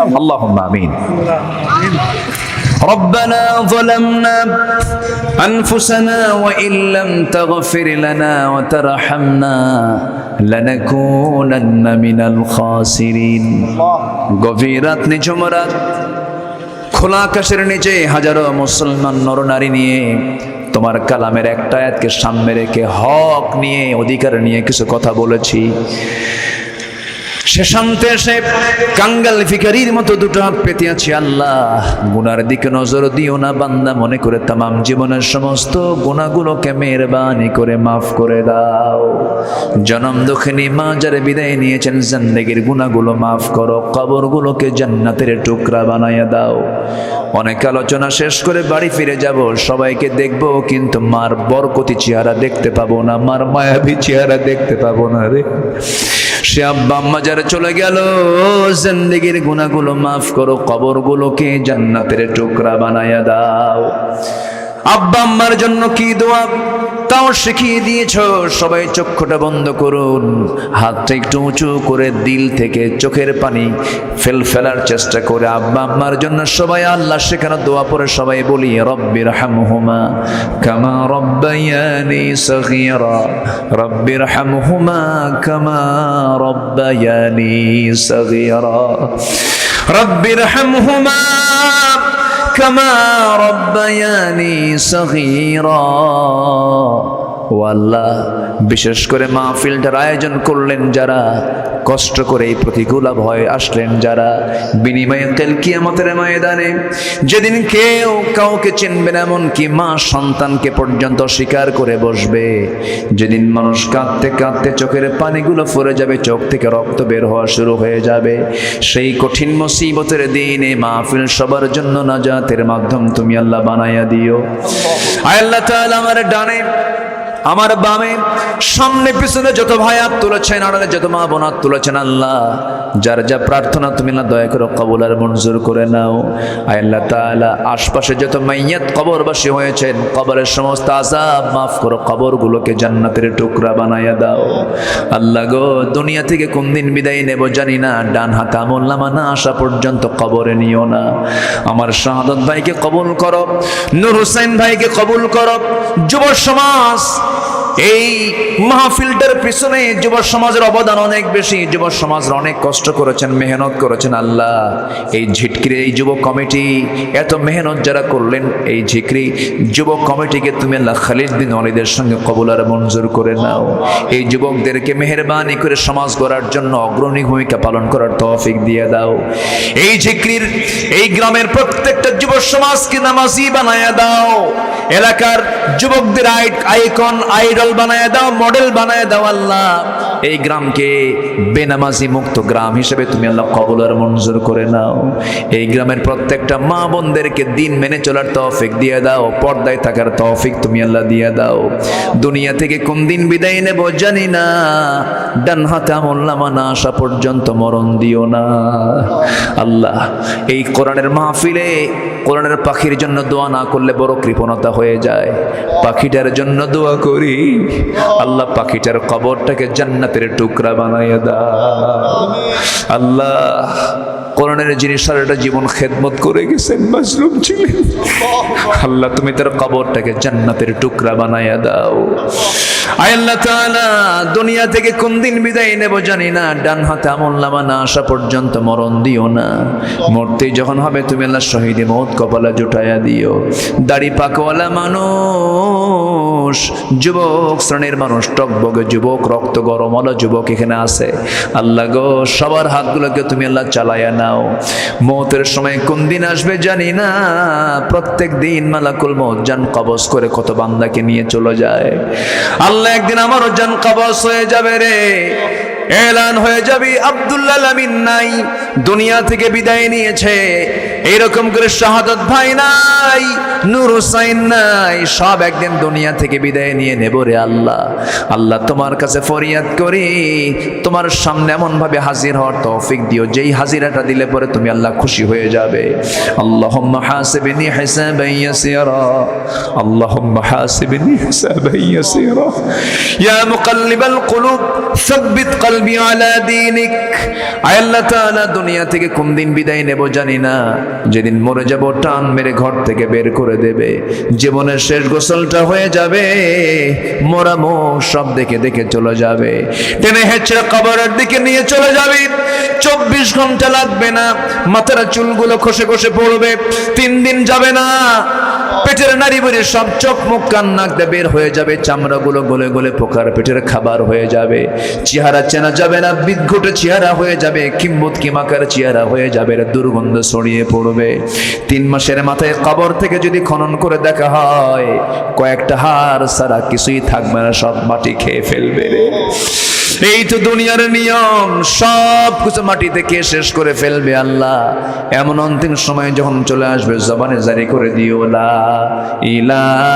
اللهم آمين ربنا ظلمنا أنفسنا وإن لم تغفر لنا وترحمنا لنكونن من الخاسرين গভীর রাত নিঝুম রাত খোলা আকাশের নিচে হাজারো মুসলমান নরনারী নিয়ে তোমার কালামের একটা আয়াতকে সামনে রেখে হক নিয়ে অধিকার নিয়ে কিছু কথা বলেছি সে শান্তে এসে কাঙ্গাল ফিকারির মতো দুটো হাত পেতে আছি। আল্লাহ, গুনার দিকে নজর দিও না বান্দা, মনে করে তামাম জীবনের সমস্ত গুণাগুলোকে মেহরবানি করে মাফ করে দাও। জনম দুঃখিনী মা যারা বিদায় নিয়েছেন, জিন্দেগির গুণাগুলো মাফ করো, কবরগুলোকে জান্নাতের টুকরা বানাইয়া দাও। অনেক আলোচনা শেষ করে বাড়ি ফিরে যাব, সবাইকে দেখব, কিন্তু মার বরকতি চেহারা দেখতে পাবো না, মার মায়াবী চেহারা দেখতে পাবো না রে। সে আব্বা যারা চলে গেল, জিন্দগির গুণাগুলো মাফ করো, কবরগুলোকে জান্নাতের টুকরা বানায়া দাও। আব্বা আম্মার জন্য কি দোয়া? তাও শিখিয়ে দিয়েছ। সবাই চক্ষুটা বন্ধ করুন। হাতটা একটু উঁচু করে দিল থেকে চোখের পানি ফেল ফেলার চেষ্টা করে। আব্বা আম্মার জন্য সবাই আল্লাহ সেখানে দোয়া পরে সবাই বলি রব্বির হামহুমা কামা সগীরা। রব্বির হামহুমা কামা রব্বায়ানি সগীরা। রব্বির হামহুমা كما ربياني صغيرا. ও আল্লাহ, বিশেষ করে মাহফিলটার আয়োজন করলেন যারা, কষ্ট করে এই প্রতিকূল ভয় আসলেন যারা, বিনিময়ে তেল কিয়ামতের ময়দানে, যেদিন কেউ কাউকে চিনবে না, এমনকি মা সন্তানকে পর্যন্ত স্বীকার করে বসবে। যেদিন মানুষ কাঁদতে কাঁদতে চোখের পানিগুলো ফরে যাবে, চোখ থেকে রক্ত বের হওয়া শুরু হয়ে যাবে। সেই কঠিন মুসিবতের দিনে মাহফিল সবার জন্য নাজাতের মাধ্যম তুমি আল্লাহ বানাইয়া দিও। আল্লাহ তাআলা আমার ডানে আমার বামে, সামনে, পিছনে যত ভাই হাত তুলেছেন, আড়ালে যত মা বোন হাত তুলেছেন, আল্লাহ, যার যা প্রার্থনা তুমি না দয়া করে কবুল আর মঞ্জুর করে নাও। আল্লাহ তাআলা, আশপাশে যত মাইয়াত কবরবাসী হয়েছেন, কবরের সমস্ত আজাব মাফ করো কবরগুলোকে জান্নাতের টুকরা বানাইয়া দাও। আল্লাহ গো, দুনিয়া থেকে কোন দিন বিদায় নেব জানি না, ডান হাতে আমল নামা না আসা পর্যন্ত কবরে নিও না। আমার শাহাদত ভাইকে কবুল করো, নূর হোসেন ভাইকে কবুল করো, যুব সমাজ nós. এই মাহফিলটার পিছনে যুব সমাজের অবদান অনেক বেশি। যুব সমাজের অনেক কষ্ট করেছেন, মেহনত করেছেন, আল্লাহ। এই ঝিটকির এই যুব কমিটি, এত মেহনত যারা করলেন, এই ঝিকরি যুব কমিটিকে তুমি আল্লাহ খালিদ বিন অলিদের সঙ্গে কবুল আর মঞ্জুর করে নাও। এই যুবকদেরকে মেহরবানি করে সমাজ গড়ার জন্য অগ্রণী ভূমিকা পালন করার তৌফিক দিয়ে দাও। এই ঝিকরির এই গ্রামের প্রত্যেকটা যুব সমাজকে নামাজি বানায়া দাও। এলাকার যুবকদের আইকন আইডল বানায় দাও মডেল বানায় দাও আল্লাহ। এই গ্রামকে বেনামাজি মুক্ত গ্রাম হিসেবে তুমি আল্লাহ কবল আর মঞ্জুর করে নাও। এই গ্রামের প্রত্যেকটা মা বোনদেরকে দিন মেনে চলার তৌফিক দিয়ে দাও, পর্দায় থাকার তৌফিক তুমি আল্লাহ দিয়ে দাও। দুনিয়া থেকে কোন দিন বিদায় নেব জানি না, ডান হাতে আমল্লামা না আসা পর্যন্ত মরণ দিও না। আল্লাহ, এই কোরআনের মাহফিলে কোরআনের পাখির জন্য দোয়া না করলে বড় কৃপণতা হয়ে যায়। পাখিটার জন্য দোয়া করি। আল্লাহ পাখিটার কবরটাকে জান্নাতের টুকরা বানাইয়া দা আল্লাহ কোরআনের যিনি সারাটা জীবন খেদমত করে গেছেন মাসরুম ছিলেন। আল্লাহ, তুমি তার কবরটাকে জান্নাতের টুকরা বানাইয়া দাও। আল্লাহ তাআলা, দুনিয়া থেকে কোন দিন বিদায় নেব জানি না, ডান হাতে আমল নামা না আসা পর্যন্ত মরণ দিও না। মরতে যখন হবে, তুমি আল্লাহ শহীদে মত কপালা জুটাইয়া দিও। দাড়ি পাকওয়ালা মানুষ, যুবক শ্রেণির মানুষ, টকবগে যুবক, রক্ত গরমওয়ালা যুবক এখানে আছে। আল্লাহ গো, সবার হাতগুলোকে তুমি আল্লাহ চালাইয়া নাও মৌতের সময় কোন দিন আসবে জানি না। প্রত্যেক দিন মালাকুল মৌত জান কবজ করে কত বান্দাকে নিয়ে চলে যায়। আল্লাহ একদিন আমারও জান কবজ হয়ে যাবে রে। এলান হয়ে যাবে আবদুল্লাহ আমিন নাই। দুনিয়া থেকে বিদায় নিয়েছে। এরকম করে শাহাদত ভাই নাই, নুর হুসাইন নাই। সব একদিন দুনিয়া থেকে বিদায় নিয়ে নেব রে আল্লাহ। আল্লাহ তোমার কাছে ফরিয়াদ করি। তোমার সামনে এমন ভাবে হাজির হওয়ার তৌফিক দিও। যেই হাজিরাটা দিলে পরে তুমি আল্লাহ খুশি হয়ে যাবে। আল্লাহ হাসিবিনী হাসাবাইয়াসিরা আল্লাহ হাসিবিনী হাসাবাইয়াসিরা ইয়া মুকাল্লিবাল কুলুব, সাব্বিত কলবি কলবি আলা দিনিক। আয় আল্লাহ তাআলা, দুনিয়া থেকে কোন দিন বিদায় নেব জানি না। যেদিন মরে যাব, টান মেরে ঘর থেকে বের করে দেবে। জীবনের শেষ গোসলটা হয়ে যাবে। মোরা মুখ সব দেখে দেখে চলে যাবে। টেনে হেঁচড়ে কবরের দিকে নিয়ে চলে যাবে। চব্বিশ ঘণ্টা লাগবে না। মাথার চুলগুলো খসে খসে পড়বে। তিন দিন যাবে না। পেটের নারী বুড়ি সব চোখ মুখ কান নাক দিয়ে বের হয়ে যাবে, চামড়াগুলো গলে গলে পোকার পেটের খাবার হয়ে যাবে। চেহারা চেনা যাবে না, বিদ্ঘুটে চেহারা হয়ে যাবে কিম্বুত কিমাকার চেহারা হয়ে যাবে দুর্গন্ধ ছড়িয়ে পড়বে। তিন মাসের মাথায় কবর থেকে যদি খনন করে দেখা হয়, কয়েকটা হাড় সারা কিছুই থাকবে না, সব মাটি খেয়ে ফেলবে রে। এই তো দুনিয়ার নিয়ম, সব কিছু মাটিতে কে শেষ করে ফেলবে আল্লাহ? এমন অন্তিম সময় যখন চলে আসবে, জবানে জারি করে দিও, লা ইলাহা